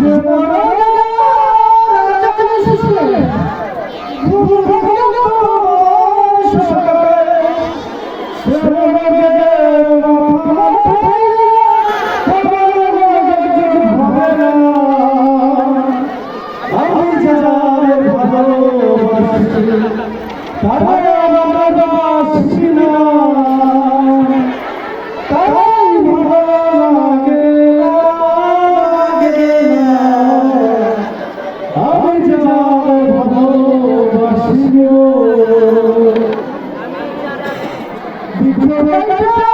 Come on! tá bom, tá bom, Thank you.